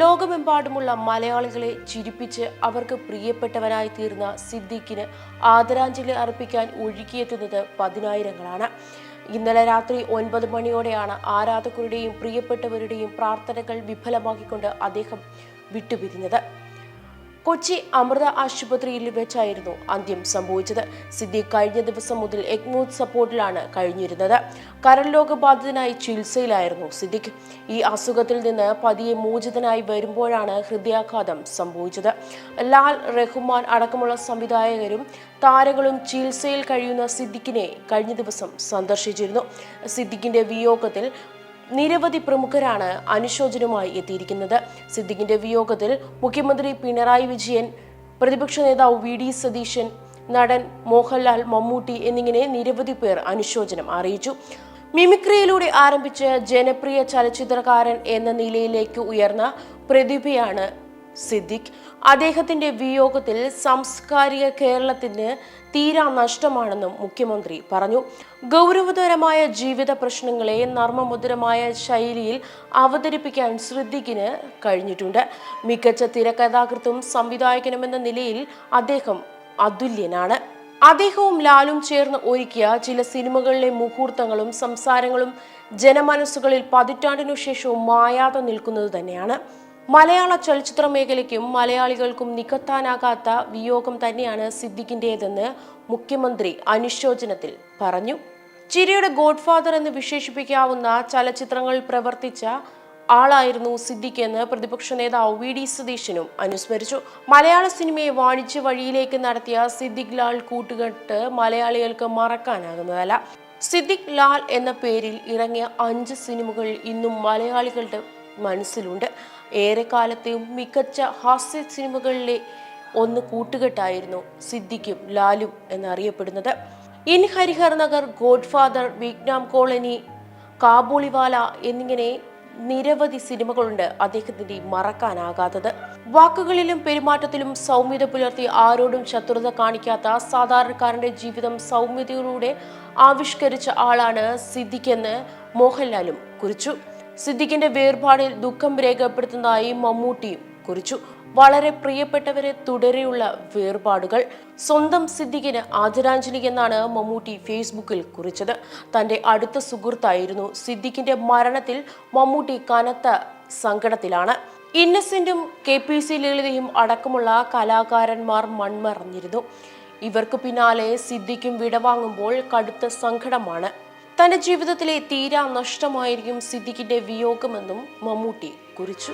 ലോകമെങ്ങുമുള്ള മലയാളികളെ ചിരിപ്പിച്ച് അവർക്ക് പ്രിയപ്പെട്ടവനായി തീർന്ന സിദ്ദീഖിന് ആദരാഞ്ജലി അർപ്പിക്കാൻ ഒഴുകിയെത്തുന്നത് പതിനായിരങ്ങളാണ്. ഇന്നലെ രാത്രി ഒൻപത് മണിയോടെയാണ് ആരാധകരുടെയും പ്രിയപ്പെട്ടവരുടെയും പ്രാർത്ഥനകൾ വിഫലമാക്കിക്കൊണ്ട് അദ്ദേഹം വിട്ടുപിരിഞ്ഞത്. കൊച്ചി അമൃത ആശുപത്രിയിൽ വെച്ചായിരുന്നു അന്ത്യം സംഭവിച്ചത്. സിദ്ദീഖ് കഴിഞ്ഞ ദിവസം മുതൽ എഗ്മൂത്ത് സപ്പോർട്ടിലാണ് കഴിഞ്ഞിരുന്നത്. കരൾ രോഗബാധിതനായി ചികിത്സയിലായിരുന്നു സിദ്ദീഖ് ഈ അസുഖത്തിൽ നിന്ന് പതിയെ മോചിതനായി വരുമ്പോഴാണ് ഹൃദയാഘാതം സംഭവിച്ചത്. ലാൽ റഹ്മാൻ അടക്കമുള്ള സംവിധായകരും താരങ്ങളും ചികിത്സയിൽ കഴിയുന്ന സിദ്ദിഖിനെ കഴിഞ്ഞ ദിവസം സന്ദർശിച്ചിരുന്നു. സിദ്ദിഖിന്റെ വിയോഗത്തിൽ നിരവധി പ്രമുഖരാണ് അനുശോചനവുമായി എത്തിയിരിക്കുന്നത്. സിദ്ദിഖിന്റെ വിയോഗത്തിൽ മുഖ്യമന്ത്രി പിണറായി വിജയൻ പ്രതിപക്ഷ നേതാവ് വി ഡി സതീശൻ നടൻ മോഹൻലാൽ മമ്മൂട്ടി എന്നിങ്ങനെ നിരവധി പേർ അനുശോചനം അറിയിച്ചു. മിമിക്രിയിലൂടെ ആരംഭിച്ച ജനപ്രിയ ചലച്ചിത്രകാരൻ എന്ന നിലയിലേക്ക് ഉയർന്ന പ്രതിഭയാണ് സിദ്ദിഖ്. അദ്ദേഹത്തിന്റെ വിയോഗത്തിൽ സാംസ്കാരിക കേരളത്തിന് തീരാ നഷ്ടമാണെന്നും മുഖ്യമന്ത്രി പറഞ്ഞു. ഗൗരവതരമായ ജീവിത പ്രശ്നങ്ങളെ നർമ്മമുദ്രമായ ശൈലിയിൽ അവതരിപ്പിക്കാൻ സിദ്ദിഖിന് കഴിഞ്ഞിട്ടുണ്ട്. മികച്ച തിരക്കഥാകൃത്തും സംവിധായകനുമെന്ന നിലയിൽ അദ്ദേഹം അതുല്യനാണ്. അദ്ദേഹവും ലാലും ചേർന്ന് ഒരുക്കിയ ചില സിനിമകളിലെ മുഹൂർത്തങ്ങളും സംസാരങ്ങളും ജനമനസ്സുകളിൽ പതിറ്റാണ്ടിനു ശേഷവും മായാതെ നിൽക്കുന്നത് തന്നെയാണ്. മലയാള ചലച്ചിത്ര മേഖലയ്ക്കും മലയാളികൾക്കും നികത്താനാകാത്ത വിയോഗം തന്നെയാണ് സിദ്ദിഖിന്റെതെന്ന് മുഖ്യമന്ത്രി അനുശോചനത്തിൽ പറഞ്ഞു. ചിരിയുടെ ഗോഡ്ഫാദർ എന്ന് വിശേഷിപ്പിക്കാവുന്ന ചലച്ചിത്രങ്ങളിൽ പ്രവർത്തിച്ച ആളായിരുന്നു സിദ്ദിഖ് എന്ന് പ്രതിപക്ഷ നേതാവ് വി ഡി സതീശനും അനുസ്മരിച്ചു. മലയാള സിനിമയെ വാണിജ്യ വഴിയിലേക്ക് നടത്തിയ സിദ്ദിഖ് ലാൽ കൂട്ടുകെട്ട് മലയാളികൾക്ക് മറക്കാനാകുന്നതല്ല. സിദ്ദിഖ് ലാൽ എന്ന പേരിൽ ഇറങ്ങിയ അഞ്ച് സിനിമകൾ ഇന്നും മലയാളികളുടെ മനസ്സിലുണ്ട്. ഏറെക്കാലത്തെയും മികച്ച ഹാസ്യ സിനിമകളിലെ ഒന്ന് കൂട്ടുകെട്ടായിരുന്നു സിദ്ദിഖും ലാലും എന്നറിയപ്പെടുന്നത്. In Harihar Nagar Godfather Vietnam colony Kabuliwala എന്നിങ്ങനെ നിരവധി സിനിമകളുണ്ട് അദ്ദേഹത്തിന്റെ മറക്കാനാകാത്തത്. വാക്കുകളിലും പെരുമാറ്റത്തിലും സൗമ്യത പുലർത്തി ആരോടും ശത്രുത കാണിക്കാത്ത സാധാരണക്കാരന്റെ ജീവിതം സൗമ്യതയിലൂടെ ആവിഷ്കരിച്ച ആളാണ് സിദ്ദിഖ് എന്ന് മോഹൻലാലും കുറിച്ചു. സിദ്ദിഖിന്റെ വേർപാടിൽ ദുഃഖം രേഖപ്പെടുത്തുന്നതായി മമ്മൂട്ടിയും കുറിച്ചു. വളരെ പ്രിയപ്പെട്ടവരെ തുടരെയുള്ള വേർപാടുകൾ. സ്വന്തം സിദ്ദിഖിന് ആദരാഞ്ജലി എന്നാണ് മമ്മൂട്ടി ഫേസ്ബുക്കിൽ കുറിച്ചത്. തന്റെ അടുത്ത സുഹൃത്തായിരുന്നു സിദ്ദിഖിന്റെ മരണത്തിൽ മമ്മൂട്ടി കനത്ത സങ്കടത്തിലാണ്. ഇന്നസെന്റും കെ പി സി ലളിതയും അടക്കമുള്ള കലാകാരന്മാർ മൺമറഞ്ഞിരുന്നു. ഇവർക്ക് പിന്നാലെ സിദ്ദിഖും വിടവാങ്ങുമ്പോൾ കടുത്ത സങ്കടമാണ്. തന്റെ ജീവിതത്തിലെ തീരാ നഷ്ടമായിരിക്കും സിദ്ദിഖിന്റെ വിയോഗമെന്നും മമ്മൂട്ടി കുറിച്ചു.